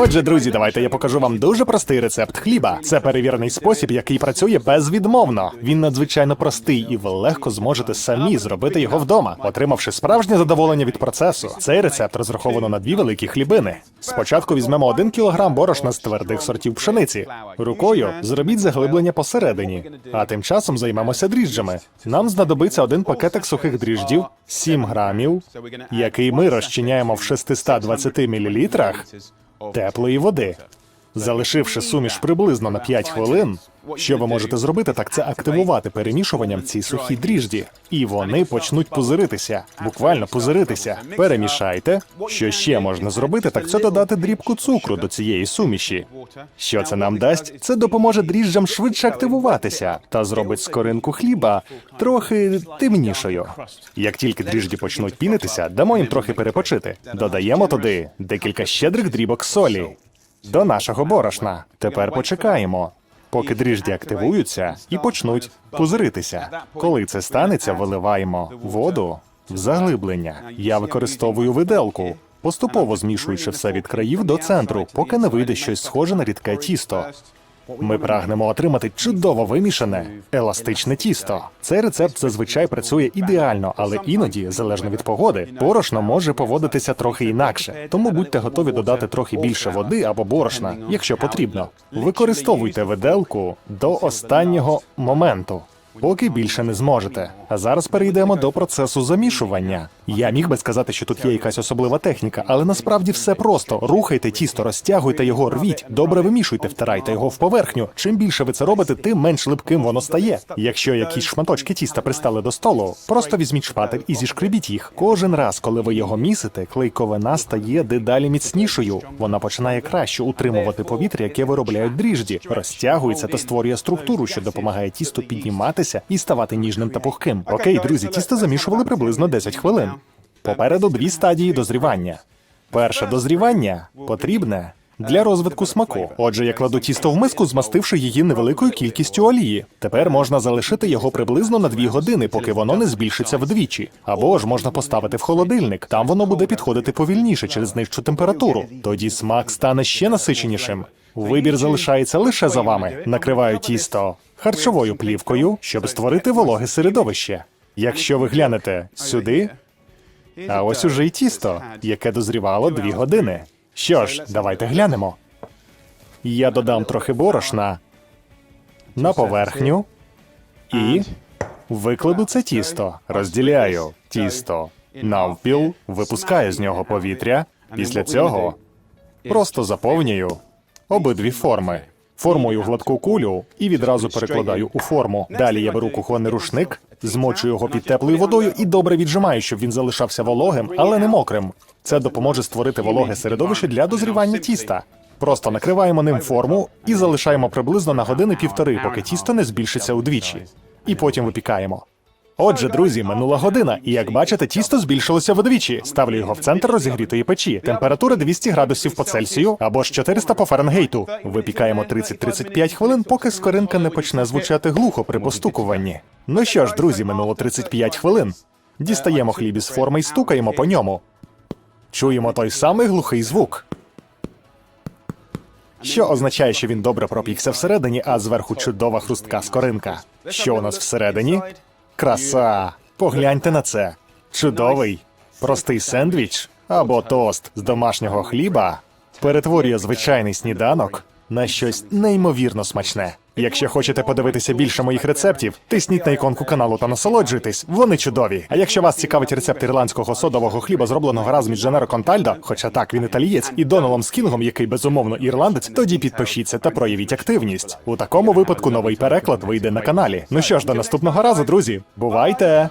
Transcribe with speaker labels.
Speaker 1: Отже, друзі, давайте я покажу вам дуже простий рецепт хліба. Це перевірений спосіб, який працює безвідмовно. Він надзвичайно простий, і ви легко зможете самі зробити його вдома, отримавши справжнє задоволення від процесу. Цей рецепт розраховано на дві великі хлібини. Спочатку візьмемо один кілограм борошна з твердих сортів пшениці. Рукою зробіть заглиблення посередині, а тим часом займемося дріжджами. Нам знадобиться один пакетик сухих дріждів, 7 грамів, який ми розчиняємо в 620 мл теплої води. Залишивши суміш приблизно на 5 хвилин, що ви можете зробити, так це активувати перемішуванням ці сухі дріжджі, і вони почнуть пузиритися, буквально пузиритися. Перемішайте. Що ще можна зробити, так це додати дрібку цукру до цієї суміші. Що це нам дасть? Це допоможе дріжджам швидше активуватися та зробить скоринку хліба трохи темнішою. Як тільки дріжджі почнуть пінитися, дамо їм трохи перепочити. Додаємо туди декілька щедрих дрібок солі до нашого борошна. Тепер почекаємо. Поки дріжджі активуються і почнуть пузиритися. Коли це станеться, виливаємо воду в заглиблення. Я використовую виделку, поступово змішуючи все від країв до центру, поки не вийде щось схоже на рідке тісто. Ми прагнемо отримати чудово вимішане, еластичне тісто. Цей рецепт зазвичай працює ідеально, але іноді, залежно від погоди, борошно може поводитися трохи інакше. Тому будьте готові додати трохи більше води або борошна, якщо потрібно. Використовуйте виделку до останнього моменту. Поки більше не зможете. А зараз перейдемо до процесу замішування. Я міг би сказати, що тут є якась особлива техніка, але насправді все просто. Рухайте тісто, розтягуйте його, рвіть, добре вимішуйте, втирайте його в поверхню. Чим більше ви це робите, тим менш липким воно стає. Якщо якісь шматочки тіста пристали до столу, просто візьміть шпатель і зішкребіть їх. Кожен раз, коли ви його місите, клейковина стає дедалі міцнішою. Вона починає краще утримувати повітря, яке виробляють дріжджі, розтягується та створює структуру, що допомагає тісту підніматися і ставати ніжним та пухким. Окей, друзі, тісто замішували приблизно 10 хвилин. Попереду дві стадії дозрівання. Перше дозрівання потрібне для розвитку смаку. Отже, я кладу тісто в миску, змастивши її невеликою кількістю олії. Тепер можна залишити його приблизно на 2 години, поки воно не збільшиться вдвічі. Або ж можна поставити в холодильник. Там воно буде підходити повільніше через нижчу температуру. Тоді смак стане ще насиченішим. Вибір залишається лише за вами. Накриваю тісто харчовою плівкою, щоб створити вологе середовище. Якщо ви глянете сюди, а ось уже й тісто, яке дозрівало дві години. Що ж, давайте глянемо. Я додам трохи борошна на поверхню і викладу це тісто. Розділяю тісто навпіл, випускаю з нього повітря. Після цього просто заповнюю обидві форми. Формую гладку кулю і відразу перекладаю у форму. Далі я беру кухонний рушник, змочую його під теплою водою і добре віджимаю, щоб він залишався вологим, але не мокрим. Це допоможе створити вологе середовище для дозрівання тіста. Просто накриваємо ним форму і залишаємо приблизно на години півтори, поки тісто не збільшиться удвічі. І потім випікаємо. Отже, друзі, минула година, і як бачите, тісто збільшилося вдвічі. Ставлю його в центр розігрітої печі. Температура 200 градусів по Цельсію або ж 400 по Фаренгейту. Випікаємо 30-35 хвилин, поки скоринка не почне звучати глухо при постукуванні. Ну що ж, друзі, минуло 35 хвилин. Дістаємо хліб із форми і стукаємо по ньому. Чуємо той самий глухий звук. Що означає, що він добре пропікся всередині, а зверху чудова хрустка скоринка. Що у нас всередині? Краса! Погляньте на це. Чудовий, простий сендвіч або тост з домашнього хліба перетворює звичайний сніданок на щось неймовірно смачне. Якщо хочете подивитися більше моїх рецептів, тисніть на іконку каналу та насолоджуйтесь. Вони чудові. А якщо вас цікавить рецепт ірландського содового хліба, зробленого разом із Дженеро Контальдо, хоча так він італієць, і Доналом Скінгом, який безумовно ірландець, тоді підпишіться та проявіть активність. У такому випадку новий переклад вийде на каналі. Ну що ж, до наступного разу, друзі, бувайте!